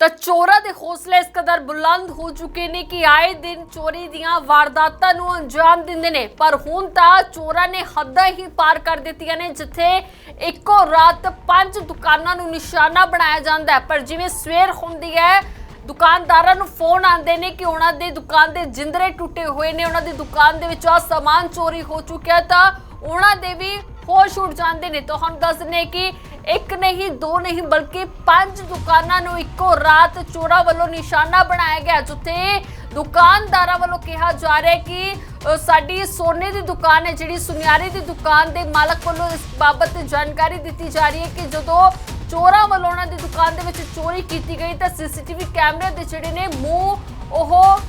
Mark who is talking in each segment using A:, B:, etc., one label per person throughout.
A: ਤਾਂ ਚੋਰਾਂ ਦੇ ਹੌਸਲੇ ਇਸ ਕਦਰ ਬੁਲੰਦ ਹੋ ਚੁੱਕੇ ਨੇ ਕਿ ਆਏ ਦਿਨ ਚੋਰੀ ਦੀਆਂ ਵਾਰਦਾਤਾਂ ਨੂੰ ਅੰਜਾਮ ਦਿੰਦੇ ਨੇ। ਪਰ ਹੁਣ ਤਾਂ ਚੋਰਾਂ ਨੇ ਹੱਦਾਂ ਹੀ ਪਾਰ ਕਰ ਦਿੱਤੀਆਂ ਨੇ, ਜਿੱਥੇ ਇੱਕੋ ਰਾਤ ਪੰਜ ਦੁਕਾਨਾਂ ਨੂੰ ਨਿਸ਼ਾਨਾ ਬਣਾਇਆ ਜਾਂਦਾ ਹੈ। ਪਰ ਜਿਵੇਂ ਸਵੇਰ ਹੁੰਦੀ ਹੈ, ਦੁਕਾਨਦਾਰਾਂ ਨੂੰ ਫੋਨ ਆਉਂਦੇ ਨੇ ਕਿ ਉਹਨਾਂ ਦੀ ਦੁਕਾਨ ਦੇ ਜਿੰਦਰੇ ਟੁੱਟੇ ਹੋਏ ਨੇ, ਉਹਨਾਂ ਦੀ ਦੁਕਾਨ ਦੇ ਵਿੱਚੋਂ ਆਹ ਸਮਾਨ ਚੋਰੀ ਹੋ ਚੁੱਕਿਆ ਤਾਂ ਉਹਨਾਂ ਦੇ ਵੀ ਹੋਸ਼ ਉੱਡ ਜਾਂਦੇ ਨੇ। ਤੁਹਾਨੂੰ ਦੱਸ ਦਿੰਦੇ ਕਿ ਇੱਕ ਨਹੀਂ, ਦੋ ਨਹੀਂ, ਬਲਕਿ ਪੰਜ ਦੁਕਾਨਾਂ ਨੂੰ ਇੱਕੋ ਰਾਤ ਚੋਰਾਂ ਵੱਲੋਂ ਨਿਸ਼ਾਨਾ ਬਣਾਇਆ ਗਿਆ, ਜਿੱਥੇ ਦੁਕਾਨਦਾਰਾਂ ਵੱਲੋਂ ਕਿਹਾ ਜਾ ਰਿਹਾ ਹੈ ਕਿ ਸਾਡੀ ਸੋਨੇ ਦੀ ਦੁਕਾਨ ਹੈ, ਜਿਹੜੀ ਸੁਨਿਆਰੇ ਦੀ ਦੁਕਾਨ ਦੇ ਮਾਲਕ ਵੱਲੋਂ ਇਸ ਬਾਬਤ ਜਾਣਕਾਰੀ ਦਿੱਤੀ ਜਾ ਰਹੀ ਹੈ ਕਿ ਜਦੋਂ ਚੋਰਾਂ ਵੱਲੋਂ ਉਹਨਾਂ ਦੀ ਦੁਕਾਨ ਦੇ ਵਿੱਚ ਚੋਰੀ ਕੀਤੀ ਗਈ, ਤਾਂ ਸੀਸੀਟੀਵੀ ਕੈਮਰੇ ਦੇ ਜਿਹੜੇ ਨੇ, ਮੂੰਹ ਉਹ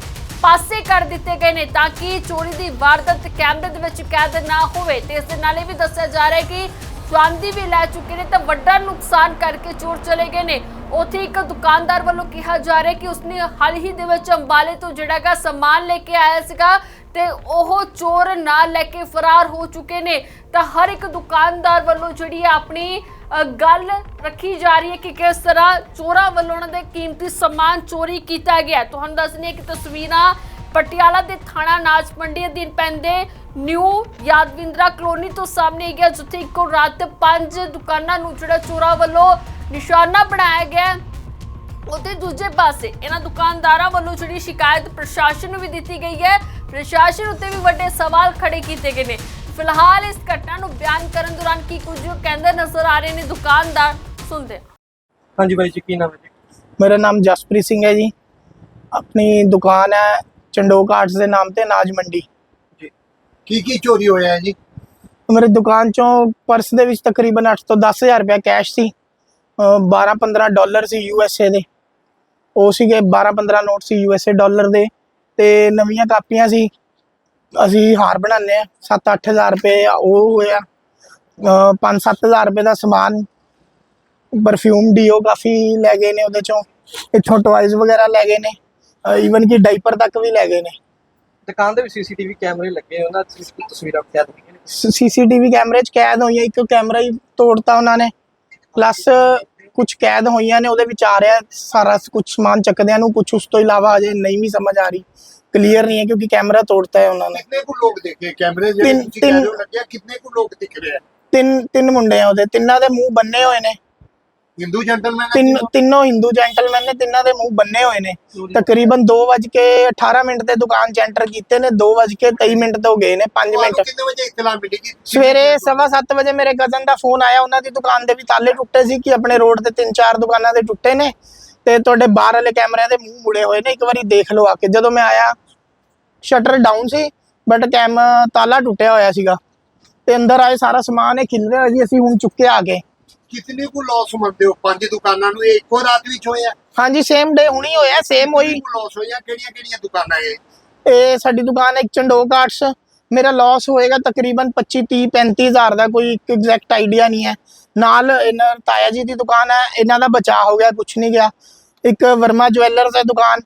A: ਪਾਸੇ ਕਰ ਦਿੱਤੇ ਗਏ ਨੇ, ਤਾਂ ਕਿ ਚੋਰੀ ਦੀ ਵਾਰਦਾਤ ਕੈਮਰੇ ਦੇ ਵਿੱਚ ਕੈਦ ਨਾ ਹੋਵੇ। ਤੇ ਇਸ ਦੇ ਨਾਲ ਇਹ ਵੀ ਦੱਸਿਆ ਜਾ ਰਿਹਾ ਹੈ ਕਿ ਚਾਂਦੀ ਵੀ ਲੈ ਚੁੱਕੇ ਨੇ ਤਾਂ ਵੱਡਾ ਨੁਕਸਾਨ ਕਰਕੇ ਚੋਰ ਚਲੇ ਗਏ ਨੇ। ਉੱਥੇ ਇੱਕ ਦੁਕਾਨਦਾਰ ਵੱਲੋਂ ਕਿਹਾ ਜਾ ਰਿਹਾ ਕਿ ਉਸਨੇ ਹਾਲ ਹੀ ਦੇ ਵਿੱਚ ਅੰਬਾਲੇ ਤੋਂ ਜਿਹੜਾ ਸਮਾਨ ਲੈ ਕੇ ਆਇਆ ਸੀਗਾ ਤੇ ਉਹ ਚੋਰ ਨਾਲ ਲੈ ਕੇ ਫਰਾਰ ਹੋ ਚੁੱਕੇ ਨੇ। ਤਾਂ ਹਰ ਇੱਕ ਦੁਕਾਨਦਾਰ ਵੱਲੋਂ ਜਿਹੜੀ ਹੈ ਆਪਣੀ ਗੱਲ ਰੱਖੀ ਜਾ ਰਹੀ ਹੈ ਕਿ ਕਿਸ ਤਰ੍ਹਾਂ ਚੋਰਾਂ ਵੱਲੋਂ ਉਹਨਾਂ ਦੇ ਕੀਮਤੀ ਸਮਾਨ ਚੋਰੀ ਕੀਤਾ ਗਿਆ। ਤੁਹਾਨੂੰ ਦੱਸਣੀ ਹੈ ਕਿ ਤਸਵੀਰਾਂ ਪਟਿਆਲਾ ਦੇ ਥਾਣਾ ਨਾਚ ਮੰਡੀ ਅਧੀਨ ਪੈਂਦੇ ਨਿਊ ਯਾਦਵਿੰਦਰਾ ਕਲੋਨੀ ਤੋਂ ਸਾਹਮਣੇ ਗਿਆ ਜਿੱਥੇ ਇੱਕੋ ਰਾਤ ਪੰਜ ਦੁਕਾਨਾਂ ਨੂੰ ਜਿਹੜਾ ਚੋਰਾਂ ਵੱਲੋਂ ਨਿਸ਼ਾਨਾ ਬਣਾਇਆ ਗਿਆ। ਉਤੇ ਦੂਜੇ ਪਾਸੇ ਇਹਨਾਂ ਦੁਕਾਨਦਾਰਾਂ ਵੱਲੋਂ ਜਿਹੜੀ ਸ਼ਿਕਾਇਤ ਪ੍ਰਸ਼ਾਸਨ ਨੂੰ ਵੀ ਦਿੱਤੀ ਗਈ ਹੈ। ਪ੍ਰਸ਼ਾਸਨ ਉੱਤੇ ਵੀ ਵੱਡੇ ਸਵਾਲ ਖੜੇ ਕੀਤੇ ਗਏ ਨੇ। ਫਿਲਹਾਲ ਇਸ ਘਟਨਾ ਨੂੰ ਬਿਆਨ ਕਰਨ ਦੌਰਾਨ ਕੀ ਕੁਝ ਕਹਿੰਦੇ ਨਜ਼ਰ ਆ ਰਹੇ ਨੇ ਦੁਕਾਨਦਾਰ? ਸੁਣਦੇ।
B: ਹਾਂਜੀ ਬਾਈ ਜੀ ਕੀ ਨਾਮ ਹੈ ਜੀ?
C: ਮੇਰਾ ਨਾਮ ਜਸਪ੍ਰੀਤ ਸਿੰਘ ਹੈ ਜੀ। ਆਪਣੀ ਦੁਕਾਨ ਹੈ ਚੰਡੋਕ ਆਰਟਸ ਦੇ ਨਾਮ ਤੇ ਅਨਾਜ ਮੰਡੀ।
D: ਕੀ ਕੀ ਚੋਰੀ ਹੋਇਆ ਹੈ ਜੀ?
C: ਮੇਰੇ ਦੁਕਾਨ ਚੋਂ ਪਰਸ ਦੇ ਵਿੱਚ ਤਕਰੀਬਨ 8 ਤੋਂ 10000 ਰੁਪਏ ਕੈਸ਼ ਸੀ 12-15 ਡਾਲਰ ਸੀ ਯੂਐਸਏ ਦੇ। ਉਹ ਸੀਗੇ 12-15 ਨੋਟ ਸੀ ਯੂਐਸਏ ਡਾਲਰ ਦੇ ਤੇ ਨਵੀਆਂ ਕਾਪੀਆਂ ਸੀ। ਅਸੀਂ ਹਾਰ ਬਣਾਉਂਦੇ ਆ 7-8000 ਰੁਪਏ ਉਹ ਹੋਇਆ। 5-7000 ਰੁਪਏ ਦਾ ਸਮਾਨ ਪਰਫਿਊਮ ਡੀਓ ਕਾਫੀ ਲੈ ਗਏ ਨੇ ਉਹਦੇ ਚੋਂ। ਇੱਥੋਂ ਟਵਾਈਜ਼ ਵਗੈਰਾ ਲੈ ਗਏ ਨੇ ਈਵਨ ਕਿ ਡਾਈਪਰ ਤੱਕ ਵੀ ਲੈ ਗਏ ਨੇ।
B: ਦੁਕਾਨ ਦੇ ਵਿੱਚ ਸੀਸੀਟੀਵੀ ਕੈਮਰੇ ਲੱਗੇ ਉਹਨਾਂ ਦੀ ਤਸਵੀਰਾਂ ਕੈਦ ਹੋਈਆਂ ਨੇ।
C: ਸੀਸੀਟੀਵੀ ਕੈਮਰੇ 'ਚ ਕੈਦ ਹੋਈਆਂ ਇੱਕ ਕੈਮਰਾ ਹੀ ਤੋੜਤਾ ਉਹਨਾਂ ਨੇ। ਪਲੱਸ ਕੁਝ ਕੈਦ ਹੋਈਆਂ ਨੇ ਉਹਦੇ ਵਿੱਚ ਆ ਰਿਹਾ ਸਾਰਾ ਕੁਝ ਸਮਾਨ ਚੱਕਦਿਆਂ ਨੂੰ ਕੁਝ ਉਸ ਤੋਂ ਇਲਾਵਾ ਅਜੇ ਨਹੀਂ ਵੀ ਸਮਝ ਆ ਰਹੀ। ਕਲੀਅਰ ਨਹੀਂ ਹੈ ਕਿਉਂਕਿ ਕੈਮਰਾ ਤੋੜਤਾ ਹੈ ਉਹਨਾਂ ਨੇ।
D: ਕਿੰਨੇ ਕੁ ਲੋਕ ਦੇਖੇ? ਕੈਮਰੇ ਜਿਹੜੇ
C: ਤਿੰਨ-
D: ਤੁਸੀਂ ਕਹਿ ਰਹੇ ਹੋ
C: ਤਿੰਨ-
D: ਲੱਗਿਆ ਕਿੰਨੇ ਕੁ ਲੋਕ ਦਿਖ ਰਹੇ ਆ?
C: ਤਿੰਨ ਤਿੰਨ ਮੁੰਡੇ ਆ ਉਹਦੇ ਤਿੰਨਾਂ ਦੇ ਮੂੰਹ ਬੰਨੇ ਹੋਏ ਨੇ।
D: ਹਿੰਦੂ ਜੈਂਟਲਮੈਨ
C: ਤਿੰਨ ਤਿੰਨੋਂ ਹਿੰਦੂ ਜੈਂਟਲਮੈਨ ਨੇ ਤਿੰਨਾਂ ਦੇ ਮੂੰਹ ਬੰਨੇ ਹੋਏ ਨੇ। ਤਕਰੀਬਨ 2:18 ਮਿੰਟ ਤੇ ਦੁਕਾਨ 'ਚ ਐਂਟਰ ਕੀਤੇ ਨੇ 2:23 ਮਿੰਟ ਤੋਂ ਗਏ ਨੇ 5 ਮਿੰਟ।
D: ਕਿੰਨੇ ਵਜੇ ਇਤਲਾ ਮਿਲੀ ਕਿ
C: ਸਵੇਰੇ ਸਵਾ ਸੱਤ ਵਜੇ ਮੇਰੇ ਕਜ਼ਨ ਦਾ ਫੋਨ ਆਇਆ ਉਹਨਾਂ ਦੀ ਦੁਕਾਨ ਦੇ ਵੀ ਤਾਲੇ ਟੁੱਟੇ ਸੀ ਕਿ ਆਪਣੇ ਰੋਡ ਤੇ ਤਿੰਨ ਚਾਰ ਦੁਕਾਨਾਂ ਦੇ ਟੁੱਟੇ ਨੇ ਤੇ ਤੁਹਾਡੇ ਬਾਹਰ ਵਾਲੇ ਕੈਮਰਿਆਂ ਦੇ ਮੂੰਹ ਮੁੜੇ ਹੋਏ ਨੇ ਇੱਕ ਵਾਰੀ ਦੇਖ ਲਓ ਆ ਕੇ। ਜਦੋਂ ਮੈਂ ਆਇਆ ਸ਼ਟਰ ਡਾਊਨ ਸੀ ਬਟ ਕੈਮ ਤਾਲਾ ਟੁੱਟਿਆ ਹੋਇਆ ਸੀਗਾ। ਤੇ ਅੰਦਰ ਆਏ ਸਾਰਾ ਸਮਾਨ ਇਹ ਖਿਲ ਰਿਹਾ ਜੀ ਅਸੀਂ ਹੁਣ ਚੁੱਕੇ ਆ ਗਏ
D: ਕਿੰਨੇ ਕੁ ਲਾਸ ਮੰਨਦੇ ਹੋ? ਪੰਜ ਦੁਕਾਨਾਂ ਨੂੰ ਇਹ ਇੱਕੋ ਰਾਤ ਵਿੱਚ ਹੋਇਆ?
C: ਹਾਂਜੀ ਸੇਮ ਡੇ ਹੁਣੀ ਹੋਇਆ ਸੇਮ ਹੋਈ
D: ਲਾਸ ਹੋਇਆ? ਕਿਹੜੀਆਂ ਕਿਹੜੀਆਂ ਦੁਕਾਨਾਂ ਇਹ?
C: ਇਹ ਸਾਡੀ ਦੁਕਾਨ ਹੈ ਇੱਕ ਚੰਡੋਕ ਆਰਟਸ ਮੇਰਾ ਲਾਸ ਹੋਏਗਾ ਤਕਰੀਬਨ 25 30 35 ਹਜ਼ਾਰ ਦਾ ਕੋਈ ਐਗਜ਼ੈਕਟ ਆਈਡੀਆ ਨਹੀਂ ਹੈ। ਨਾਲ ਇਹਨਾਂ ਤਾਇਆ ਜੀ ਦੀ ਦੁਕਾਨ ਹੈ ਇਹਨਾਂ ਦਾ ਬਚਾਅ ਹੋ ਗਿਆ ਕੁਝ ਨਹੀਂ ਗਿਆ। ਇੱਕ ਵਰਮਾ ਜਵੈਲਰਸ ਹੈ ਦੁਕਾਨ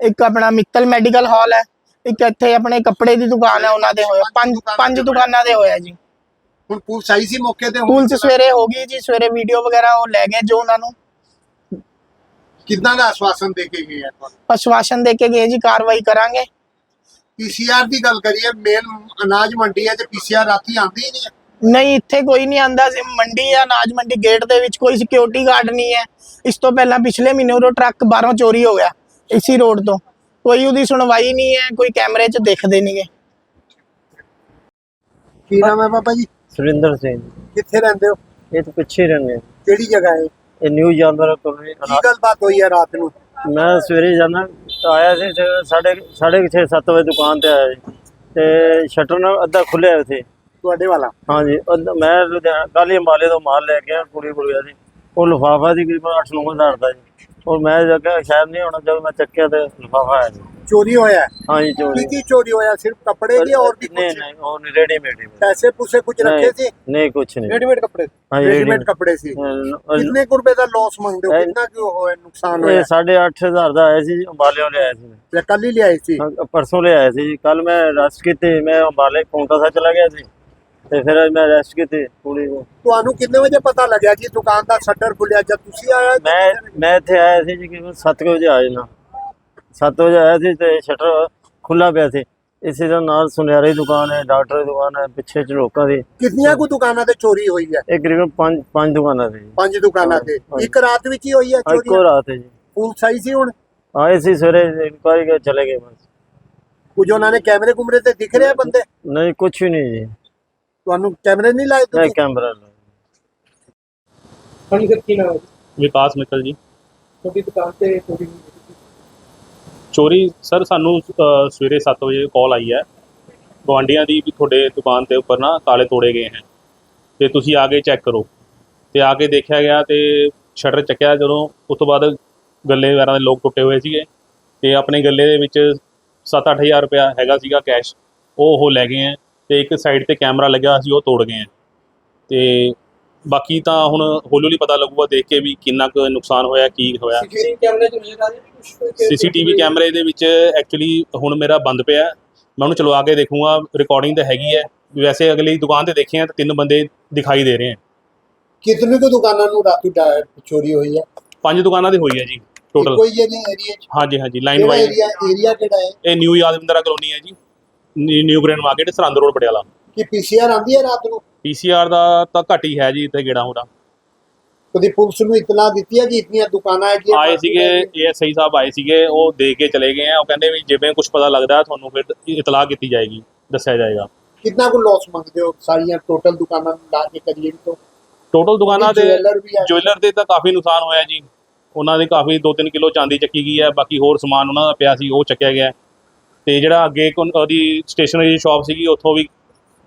C: ਇੱਕ ਆਪਣਾ ਮਿੱਤਲ ਮੈਡੀਕਲ ਹਾਲ ਹੈ ਇੱਕ ਇੱਥੇ ਆਪਣੇ ਕੱਪੜੇ ਦੀ ਦੁਕਾਨ ਹੈ ਉਹਨਾਂ ਦੇ ਹੋਇਆ। ਪੰਜ ਪੰਜ ਦੁਕਾਨਾਂ ਦੇ ਹੋਇਆ ਜੀ।
D: ਹੁਣ ਪੁਲਿਸ ਆਈ ਸੀ ਮੌਕੇ ਤੇ ਹੁਣ
C: ਪੁਲਿਸ ਸਵੇਰੇ ਹੋ ਗਈ ਜੀ ਸਵੇਰੇ ਵੀਡੀਓ ਵਗੈਰਾ ਉਹ ਲੈ ਗਏ ਜੋ ਉਹਨਾਂ ਨੂੰ।
D: ਕਿੱਦਾਂ ਦਾ ਆਸ਼ਵਾਸਨ ਦੇ ਕੇ ਗਏ ਆ ਤੁਹਾਨੂੰ?
C: ਆਸ਼ਵਾਸਨ ਦੇ ਕੇ ਗਏ ਜੀ ਕਾਰਵਾਈ ਕਰਾਂਗੇ।
D: ਪੀਸੀਆਰ ਦੀ ਗੱਲ ਕਰੀਏ ਮੇਨ ਅਨਾਜ ਮੰਡੀ ਹੈ ਤੇ ਪੀਸੀਆਰ ਰਾਤੀ ਆਉਂਦੀ ਹੀ ਨਹੀਂ ਹੈ
C: ਨਹੀਂ ਇੱਥੇ ਕੋਈ ਨਹੀਂ ਆਂਦਾ ਸੀ ਮੰਡੀ ਆ ਅਨਾਜ ਮੰਡੀ ਗੇਟ ਦੇ ਵਿੱਚ ਕੋਈ ਸਿਕਿਉਰਿਟੀ ਗਾਰਡ ਨਹੀਂ ਹੈ। ਇਸ ਤੋਂ ਪਹਿਲਾਂ ਪਿਛਲੇ ਮਹੀਨੇ ਉਹ ਟਰੱਕ ਬਾਹਰੋਂ ਚੋਰੀ ਹੋ ਗਿਆ ਇਸੀ ਰੋਡ ਤੋਂ। ਕੋਈ ਉਹਦੀ ਸੁਣਵਾਈ ਨਹੀਂ ਹੈ ਕੋਈ ਕੈਮਰੇ 'ਚ ਦਿਖਦੇ ਨਹੀਂਗੇ
D: ਕੀ ਨਾਮ ਹੈ ਬਾਬਾ ਜੀ?
E: ਸੁਰਿੰਦਰ ਸਿੰਘ।
D: ਕਿੱਥੇ ਰਹਿੰਦੇ ਹੋ?
E: ਇਹ ਤਾਂ ਪਿੱਛੇ ਰਹਿੰਦੇ ਆ।
D: ਕਿਹੜੀ ਜਗ੍ਹਾ ਹੈ
E: ਇਹ? ਨਿਊ ਜਾਨਵਰ ਕੋਲੋਂ
D: ਕੀ ਗੱਲਬਾਤ ਹੋਈ ਹੈ ਰਾਤ ਨੂੰ?
E: ਮੈਂ ਸਵੇਰੇ ਜਾਣਾ ਤਾਂ ਆਇਆ ਸੀ ਤੇ ਸਾਢੇ ਸਾਢੇ 6 7 ਵਜੇ ਦੁਕਾਨ ਤੇ ਆਇਆ ਜੀ ਤੇ ਸ਼ਟਰ ਨਾਲ ਅੱਧਾ ਖੁੱਲਿਆ ਉੱਥੇ।
D: ਤੁਹਾਡੇ ਵਾਲਾ?
E: ਹਾਂਜੀ ਅੱਧਾ- ਮੈਂ ਲੁਧਿਆਣਾ ਹੀ ਅੰਬਾਲੇ ਤੋਂ ਮਾਲ ਲੈ ਕੇ ਆਇਆ ਕੁੜੀ ਕੋਲ ਗਿਆ ਸੀ। ਉਹ ਲਿਫਾਫਾ ਸੀ ਕਰੀਬਨ 8 9 ਹਜ਼ਾਰ ਦਾ ਜੀ ਔਰ ਮੈਂ ਜਗ੍ਹਾ ਸ਼ਾਇਦ ਨਹੀਂ ਹੋਣਾ ਜਦੋਂ ਮੈਂ ਚੱਕਿਆ ਤੇ ਲਿਫਾਫਾ ਆਇਆ ਜੀ
D: ਚੋਰੀ ਹੋਇਆ ਹੈ।
E: ਹਾਂਜੀ
D: ਕੀ
E: ਚੋਰੀ।
D: ਕੀ ਚੋਰੀ ਹੋਇਆ? ਸਿਰਫ ਕੱਪੜੇ ਦੀ ਔਰ ਵੀ
E: ਨਹੀਂ
D: ਕੁਝ
E: ਨਹੀਂ ਉਹ ਨਹੀਂ ਰੈਡੀਮੇਡ ਹੀ।
D: ਪੈਸੇ ਪੂਸੇ ਕੁਝ ਰੱਖੇ ਸੀ?
E: ਨਹੀਂ ਕੁਛ ਨਹੀਂ।
B: ਰੈਡੀਮੇਡ ਕੱਪੜੇ?
E: ਹਾਂਜੀ
D: ਰੈਡੀਮੇਡ ਕੱਪੜੇ ਸੀ। ਕਿੰਨੇ ਕੁ ਰੁਪਏ ਦਾ ਲਾਸ ਮੰਗਦੇ ਹੋ?
E: ਇਹ-
D: ਕਿੰਨਾ ਕਿਉਂ ਹੋਇਆ ਨੁਕਸਾਨ
E: ਇਹ
D: ਹੋਇਆ
E: 8500 ਦਾ ਆਇਆ ਸੀ ਅੰਬਾਲਿਓਂ ਲਿਆਇਆ ਸੀ।
D: ਤੇ ਕੱਲ ਹੀ ਲਿਆਏ ਸੀ?
E: ਹਾਂ, ਪਰਸੋਂ ਲਿਆਇਆ ਸੀ ਕੱਲ ਮੈਂ ਰੈਸਟ ਕੀਤੇ ਮੈਂ ਅੰਬਾਲੇ ਕੌਂਟਾ ਸਾਹਿਬ ਚਲਾ ਗਿਆ ਸੀ। ਤੇ ਫਿਰ ਮੈਂ ਰੈਸਟ ਕੀਤੀ ਕੁੜੀ ਨੂੰ
D: ਤੁਹਾਨੂੰ ਕਿੰਨੇ ਵਜੇ ਪਤਾ ਲੱਗਿਆ ਜੀ ਦੁਕਾਨ ਦਾ ਸ਼ਟਰ ਖੁੱਲਿਆ ਜਦ ਤੁਸੀਂ ਆਇਆ ਜਾਂ
E: ਮੈਂ? ਮੈਂ ਇੱਥੇ ਆਇਆ ਸੀ ਜੀ ਕਿ 7 ਵਜੇ ਆ ਜਾਣਾ। 7 ਵਜੇ ਆਇਆ ਸੀ ਤੇ ਸ਼ਟਰ ਖੁੱਲਾ ਪਿਆ ਸੀ। ਇਸੇ ਦੇ ਨਾਲ ਸੁਨਿਆਰੇ ਦੀ ਦੁਕਾਨ ਹੈ ਡਾਕਟਰ ਦੀ ਦੁਕਾਨ ਹੈ ਪਿੱਛੇ ਚ ਲੋਕਾਂ ਦੀ।
D: ਕਿੰਨੀਆਂ ਕੁ ਦੁਕਾਨਾਂ ਤੇ ਚੋਰੀ ਹੋਈ ਹੈ?
E: ਇਹ ਕਰੀਬਨ ਪੰਜ ਪੰਜ ਦੁਕਾਨਾਂ ਜੀ।
D: ਪੰਜ ਦੁਕਾਨਾਂ ਤੇ। ਇੱਕ ਰਾਤ ਵਿੱਚ ਹੀ ਹੋਈ ਹੈ
E: ਆਹ ਇੱਕੋ
D: ਚੋਰੀ
E: ਰਾਤ ਹੈ ਜੀ।
D: ਪੁਲਿਸ ਆਈ ਸੀ ਹੁਣ?
E: ਆਏ ਸੀ ਸਵੇਰੇ ਇਨਕੁਆਰੀ ਕੇ ਚਲੇ ਗਏ ਬਸ।
D: ਕੁਝ ਉਹਨਾਂ ਨੇ ਕੈਮਰੇ ਕੁਮਰੇ ਤੇ ਦਿਖ ਰਹੇ ਬੰਦੇ?
E: ਨਹੀਂ ਕੁਝ ਵੀ ਨਹੀਂ ਜੀ।
D: ਤੁਹਾਨੂੰ ਕੈਮਰੇ ਨਹੀਂ ਲਾਏ ਤੁਸੀਂ?
E: ਕੈਮਰਾ ਲਾ
B: ਹਾਂਜੀ ਸਰ ਕੀ ਨਾਮ ਹੈ ਜੀ?
F: ਵਿਕਾਸ ਮਿੱਤਲ ਜੀ।
B: ਤੁਹਾਡੀ ਦੁਕਾਨ ਤੇ ਚੋਰੀ ਹੋਈ ਹੈ।
F: ਚੋਰੀ ਸਰ ਸਾਨੂੰ ਅ, ਸਵੇਰੇ 7 ਵਜੇ ਕਾਲ ਆਈ ਹੈ। ਗਵਾਂਡੀਆਂ ਦੀ ਵੀ ਤੁਹਾਡੇ ਦੁਕਾਨ ਦੇ ਉੱਪਰ ਨਾ ਤਾਲੇ ਤੋੜੇ ਗਏ ਹਨ ਤੇ ਤੁਸੀਂ ਆ ਕੇ ਚੈੱਕ ਕਰੋ। ਤੇ ਆ ਕੇ ਦੇਖਿਆ ਗਿਆ ਤੇ ਸ਼ਟਰ ਚੱਕਿਆ ਜਦੋਂ ਉਸ ਤੋਂ ਬਾਅਦ ਗੱਲੇ ਵਗੈਰਾ ਦੇ ਲੋਕ ਟੁੱਟੇ ਹੋਏ ਸੀਗੇ। ਤੇ ਆਪਣੇ ਗੱਲੇ ਦੇ ਵਿੱਚ 7-8000 ਰੁਪਇਆ ਹੈਗਾ ਸੀਗਾ ਕੈਸ਼ ਉਹ ਉਹ ਲੈ ਗਏ ਹੈ ਤੇ ਇੱਕ ਸਾਈਡ ਤੇ ਕੈਮਰਾ ਲੱਗਿਆ ਸੀ ਉਹ ਤੋੜ ਗਏ ਹੈ। ਤੇ ਬਾਕੀ ਤਾਂ ਹੁਣ ਹੌਲੀ ਹੌਲੀ ਪਤਾ ਲੱਗੂਗਾ ਦੇਖ ਕੇ ਵੀ ਕਿੰਨਾ ਕੁ ਨੁਕਸਾਨ ਹੋਇਆ ਕੀ ਹੋਇਆ।
B: ਸੀਸੀਟੀਵੀ ਕੈਮਰੇ ਚ ਨਜ਼ਰ ਆ ਰਿਹਾ ਕੁਝ
F: ਸੀਸੀਟੀਵੀ ਕੈਮਰੇ ਦੇ ਵਿੱਚ ਐਕਚੁਅਲੀ ਹੁਣ ਮੇਰਾ ਬੰਦ ਪਿਆ। ਮੈਂ ਉਹਨੂੰ ਚਲਵਾ ਕੇ ਦੇਖੂੰਗਾ ਰਿਕਾਰਡਿੰਗ ਤਾਂ ਹੈਗੀ ਹੈ। ਵੈਸੇ ਅਗਲੀ ਦੁਕਾਨ ਤੇ ਦੇਖੇ ਆ ਤਾਂ ਤਿੰਨ ਬੰਦੇ ਦਿਖਾਈ ਦੇ ਰਹੇ ਹੈ
D: ਕਿਤਨੇ ਕੁ ਦੁਕਾਨਾਂ ਨੂੰ ਰਾਤੀ ਚੋਰੀ ਹੋਈ ਹੈ
F: ਪੰਜ ਦੁਕਾਨਾਂ ਦੀ ਹੋਈ ਹੈ ਜੀ ਟੋਟਲ
D: ਕੋਈ ਇਹ ਏਰੀਆ ਚ?
F: ਹਾਂਜੀ ਹਾਂਜੀ ਲਾਈਨ ਵਾਈਜ਼
D: ਏਰੀਆ ਏਰੀਆ ਕਿਹੜਾ ਹੈ?
F: ਇਹ ਨਿਊ ਯਾਦਵਿੰਦਰਾ ਕਲੋਨੀ ਹੈ ਜੀ। New grand market Sirhind road Patiala.
D: ਕਿ ਪੀਸੀਆਰ ਆਂਦੀ ਹੈ ਰਾਤ ਨੂੰ?
F: ਪੀਸੀਆਰ ਦਾ ਤਾਂ ਘੱਟ ਹੀ ਹੈ ਜੀ ਇੱਥੇ ਗੇੜਾ ਹੋਣਾ।
D: ਕਦੀ ਪੁਲਿਸ ਨੂੰ ਇਤਲਾ ਦਿੱਤੀ ਹੈ ਕਿ ਇਤਨੀਆਂ ਦੁਕਾਨਾਂ ਹੈਗੀਆਂ
F: ਆਏ ਸੀਗੇ ਏਐਸਆਈ ਸਾਹਿਬ ਆਏ ਸੀਗੇ ਉਹ ਦੇ ਕੇ ਚਲੇ ਗਏ ਆ। ਉਹ ਕਹਿੰਦੇ ਵੀ ਜਿਵੇਂ ਕੁਝ ਪਤਾ ਲੱਗਦਾ ਤੁਹਾਨੂੰ ਫਿਰ ਇਤਲਾਹ ਕੀਤੀ ਜਾਏਗੀ ਦੱਸਿਆ ਜਾਏਗਾ।
D: ਕਿੰਨਾ ਕੁ ਲਾਸ ਮੰਗਦੇ ਹੋ ਸਾਰੀਆਂ ਟੋਟਲ ਦੁਕਾਨਾਂ ਨੂੰ ਲਾ ਕੇ ਕਰੀਏ ਵੀ ਤੋਂ?
F: ਟੋਟਲ ਦੁਕਾਨਾਂ
D: ਹੈ?
F: ਜੁਐਲਰ ਦੇ ਤਾਂ ਕਾਫੀ ਨੁਕਸਾਨ ਹੋਇਆ ਜੀ। ਉਹਨਾਂ ਦੇ ਕਾਫੀ 2-3 ਕਿਲੋ ਚਾਂਦੀ ਚੱਕੀ ਗਈ ਹੈ ਬਾਕੀ ਹੋਰ ਸਮਾਨ ਉਹਨਾਂ ਦਾ ਪਿਆ ਸੀ ਉਹ ਚੱਕਿਆ ਗਿਆ। ਹੈ। ਤੇ ਜਿਹੜਾ ਅੱਗੇ ਉਹਦੀ ਸਟੇਸ਼ਨਰੀ ਸ਼ਾਪ ਸੀਗੀ ਉੱਥੋਂ ਵੀ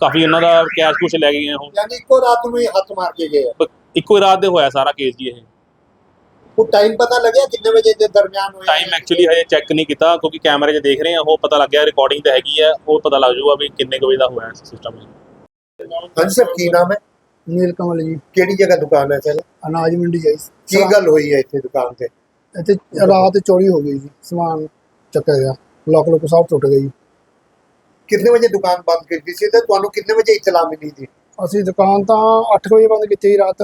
F: ਕਾਫੀ ਉਹਨਾਂ ਦਾ ਕੈਸ਼ ਕੁਛ ਲੈ ਗਏ ਆ ਉਹ।
D: ਯਾਨੀ ਇੱਕੋ ਰਾਤ ਨੂੰ ਹੀ ਹੱਥ ਮਾਰ ਕੇ ਗਏ ਆ।
F: ਬ- ਇੱਕੋ ਹੀ ਰਾਤ ਦੇ ਹੋਇਆ ਸਾਰਾ ਕੇਸ ਜੀ ਇਹ।
D: ਉਹ ਟਾਈਮ ਪਤਾ ਲੱਗਿਆ ਕਿੰਨੇ ਵਜੇ ਦੇ ਦਰਮਿਆਨ ਹੋਇਆ
F: ਟਾਈਮ ਐਕਚੁਅਲੀ ਹਜੇ ਚੈੱਕ ਨਹੀਂ ਕੀਤਾ ਕਿਉਂਕਿ ਕੈਮਰੇ 'ਚ ਦੇਖ ਰਹੇ ਆ ਉਹ ਪਤਾ ਲੱਗ ਗਿਆ ਰਿਕਾਰਡਿੰਗ ਤਾਂ ਹੈਗੀ ਹੈ ਉਹ ਪਤਾ ਲੱਗ ਜਾਊਗਾ ਵੀ ਕਿੰਨੇ ਕੁ ਵਜੇ ਦਾ ਹੋਇਆ ਸਿਸਟਮ
D: ਹਾਂਜੀ ਸਰ ਕੀ ਨਾਮ ਹੈ?
G: ਨੀਲ ਕਮਲ ਜੀ।
D: ਕਿਹੜੀ ਜਗ੍ਹਾ ਦੁਕਾਨ ਹੈ ਸਰ
G: ਅਨਾਜ ਮੰਡੀ ਜਾਈ
D: ਕੀ ਗੱਲ ਹੋਈ ਹੈ ਇੱਥੇ ਦੁਕਾਨ ਤੇ?
G: ਇੱਥੇ ਰਾਤ ਚੋਰੀ ਹੋ ਗਈ ਜੀ। ਸਮਾਨ ਚੱਕਿਆ ਗਿਆ। ਲੋਕ ਲੋਕ ਸਭ ਟੁੱਟ ਗਏ ਜੀ।
D: ਕਿੰਨੇ ਵਜੇ ਦੁਕਾਨ ਬੰਦ ਕੀਤੀ ਸੀ ਤੇ ਤੁਹਾਨੂੰ ਕਿੰਨੇ ਵਜੇ ਇਤਲਾ ਮਿਲੀ ਸੀ?
G: ਅਸੀਂ ਦੁਕਾਨ ਤਾਂ 8 ਵਜੇ ਬੰਦ ਕੀਤੀ ਸੀ ਰਾਤ।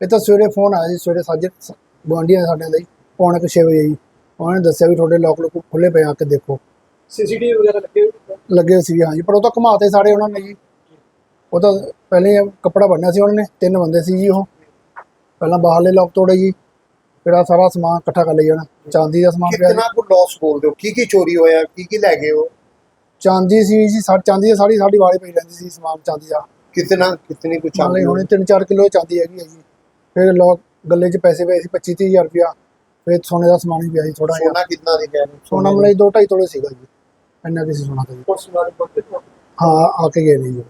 G: ਇਹ ਤਾਂ ਸਵੇਰੇ ਫੋਨ ਆਇਆ ਜੀ ਸਵੇਰੇ ਸਾਜੇ ਗੁਆਂਢੀਆਂ ਸਾਡੇ ਦਾ ਜੀ ਪੌਣੇ ਕੁ ਛੇ ਵਜੇ ਜੀ। ਉਹਨਾਂ ਨੇ ਦੱਸਿਆ ਵੀ ਤੁਹਾਡੇ ਲੋਕ ਲੋਕ ਖੁੱਲੇ ਪਏ ਆ ਕੇ ਦੇਖੋ।
B: ਸੀਸੀਟੀਵੀ ਵਗੈਰਾ ਲੱਗੇ ਹੋਏ?
G: ਲੱਗੇ ਸੀ ਹਾਂਜੀ ਪਰ ਉਹ ਤਾਂ ਘੁਮਾਤੇ ਸਾਰੇ ਉਹਨਾਂ ਨੇ ਜੀ। ਉਹ ਤਾਂ ਪਹਿਲੇ ਹੀ ਕੱਪੜਾ ਬੰਨਿਆ ਸੀ ਉਹਨਾਂ ਨੇ ਤਿੰਨ ਬੰਦੇ ਸੀ ਜੀ ਉਹ। ਪਹਿਲਾਂ ਬਾਹਰਲੇ ਲੋਕ ਤੋੜੇ ਜੀ ਫਿਰ ਆਹ ਸਾਰਾ ਸਮਾਨ ਇਕੱਠਾ ਕਰ ਲਈ ਉਹਨਾਂ ਚਾਂਦੀ ਦਾ ਸਮਾਨ ਪਿਆ ਜੀ।
D: ਕਿੰਨਾ ਕੁ ਲਾਸ ਬੋਲਦੇ ਹੋ? ਕੀ ਕੀ ਚੋਰੀ ਹੋਇਆ? ਕੀ ਕੀ ਲੈ ਗਏ ਹੋ
G: ਚਾਂਦੀ ਸੀ ਜੀ ਸਾ ਚਾਂਦੀ ਦੀ ਸਾਰੀ ਸਾਡੀ ਵਾਲੀ ਪਈ ਰਹਿੰਦੀ ਸੀ ਸਮਾਨ ਚਾਂਦੀ ਦਾ।
D: ਕਿਤਨਾ ਕਿਤਨੀ ਕੁ
G: ਮੰਨ ਲਈ
D: ਚਾਂਦੀ
G: ਹੁਣੇ 3-4 ਕਿਲੋ ਚਾਂਦੀ ਹੈਗੀ ਹੈ ਜੀ। ਫਿਰ ਲੋਕ ਗੱਲੇ 'ਚ ਪੈਸੇ ਪਏ ਸੀ 25 ਹਜ਼ਾਰ ਰੁਪਇਆ। ਫਿਰ ਸੋਨੇ ਦਾ ਸਮਾਨ ਵੀ ਪਿਆ ਸੀ ਥੋੜਾ ਜਿਹਾ।
D: ਸੋਨਾ ਕਿੰਨਾ ਦੀ ਕਹਿ ਰਹੇ ਹੋ?
G: ਸੋਨਾ ਮਲਾਈ 2.5 ਤੋਲੇ ਸੀਗਾ ਜੀ। ਇੰਨਾ ਕਿਸੇ ਸੋਨਾ ਜੀ।
B: ਤਾਂ
G: ਹਾਂ ਆ ਕੇ ਗਏ ਨੇ ਜੀ।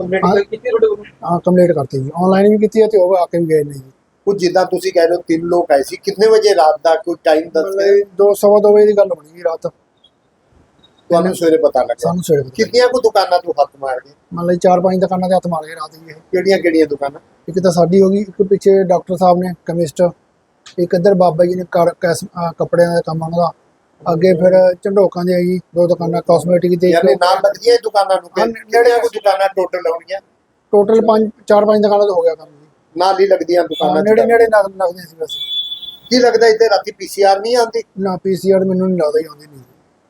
B: ਕੰਪਲੇਂਟ
G: ਹਾਂ।
B: ਕੀਤੀ ਤੁਹਾਡੇ ਕੋਲ?
G: ਹਾਂ ਕੰਪਲੀਟ ਕਰਤੀ ਜੀ। ਆਨਲਾਈਨ ਵੀ ਕੀਤੀ ਹੈ ਤੇ ਉਹ ਆ ਕੇ ਵੀ ਗਏ ਨੇ ਜੀ।
D: ਕੁਝ ਜਿੱਦਾਂ ਤੁਸੀਂ ਕਹਿ ਰਹੇ ਹੋ ਤਿੰਨ ਲੋਕ ਆਏ ਸੀ। ਕਿੰਨੇ ਵਜੇ ਰਾਤ ਦਾ ਕੋਈ ਟਾਈਮ ਦੱਸ।
G: ਮਤਲਬ ਦੋ ਸਵਾ ਦੋ ਵਜੇ ਦੀ ਗੱਲ ਬਣੀ ਜੀ ਰਾਤ।
D: ਤੁਹਾਨੂੰ ਸਵੇਰੇ ਪਤਾ ਲੱਗਾ।
G: ਸਾਨੂੰ ਸਵੇਰੇ ਪਤਾ
D: ਕਿੰਨੀਆਂ ਕੁ ਦੁਕਾਨਾਂ ਤੋਂ ਹੱਥ ਮਾਰ ਗਏ?
G: ਮੰਨ ਲਈ ਚਾਰ ਪੰਜ ਦੁਕਾਨਾਂ ਤੇ ਹੱਥ ਮਾਰ ਗਏ ਰਾਤ ਹੀ ਇਹ।
D: ਕਿਹੜੀਆਂ ਕਿਹੜੀਆਂ ਦੁਕਾਨਾਂ?
G: ਇੱਕ ਤਾਂ ਸਾਡੀ ਹੋ ਗਈ ਇੱਕ ਪਿੱਛੇ ਡਾਕਟਰ ਸਾਹਿਬ ਨੇ ਕੈਮਿਸਟ। ਇੱਕ ਇੱਧਰ ਬਾਬਾ ਜੀ ਨੇ ਕੱਪੜਿਆਂ ਦਾ ਕੰਮ ਉਹਨਾਂ ਦਾ ਅੱਗੇ ਫਿਰ ਝੰਡੋਕਾਂ ਦੀ ਆਈ ਦੋ ਦੁਕਾਨਾਂ ਕਾਸਮੈਟਿਕ ਦੀ
D: ਯਾਨੀ ਨਾਲ ਲੱਗਦੀਆਂ ਦੁਕਾਨਾਂ ਨੂੰ ਕਿਹੜੀਆਂ ਕੁ ਦੁਕਾਨਾਂ ਟੋਟਲ ਹੋਣਗੀਆਂ
G: ਟੋਟਲ ਪੰਜ ਚਾਰ ਪੰਜ ਦੁਕਾਨਾਂ ਦਾ ਹੋ ਗਿਆ ਕੰਮ ਜੀ।
D: ਨਾਲ ਹੀ ਲੱਗਦੀਆਂ ਦੁਕਾਨਾਂ
G: ਨੇੜੇ। ਨੇੜੇ ਲੱਗ- ਲੱਗਦੇ ਸੀ ਵੈਸੇ।
D: ਕੀ ਲੱਗਦਾ ਇੱਥੇ ਰਾਤੀ ਪੀਸੀਆਰ ਨਹੀਂ ਆਉਂਦੀ?
G: ਨਾ ਪੀਸੀਆਰ ਮੈਨੂੰ ਨਹੀਂ ਲੱਗਦਾ ਹੀ ਆਉਂਦੀ ਨਹੀਂ।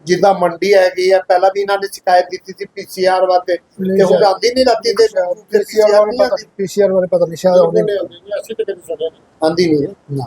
D: ਜਿੱਦਾਂ ਮੰਡੀ ਹੈਗੀ ਆ ਪਹਿਲਾਂ ਵੀ ਇਹਨਾਂ ਨੇ ਸ਼ਿਕਾਇਤ ਦਿੱਤੀ ਸੀ ਪੀਸੀਆਰ ਵਾਸਤੇ
G: ਨਹੀਂ
D: ਤੇ ਹੁਣ। ਆਉਂਦੀ ਨਹੀਂ ਰਾਤੀ ਤੇ
G: ਪੀਸੀਆਰ
D: ਨਹੀਂ
G: ਪਤਾ ਪੀਸੀਆਰ ਬਾਰੇ ਪਤਾ ਨਹੀਂ ਸ਼ਾਇਦ ਆਉਂਦੀ ਨਹੀਂ।
D: ਆਉਂਦੀ ਨਹੀਂ ਹੈ
G: ਨਾ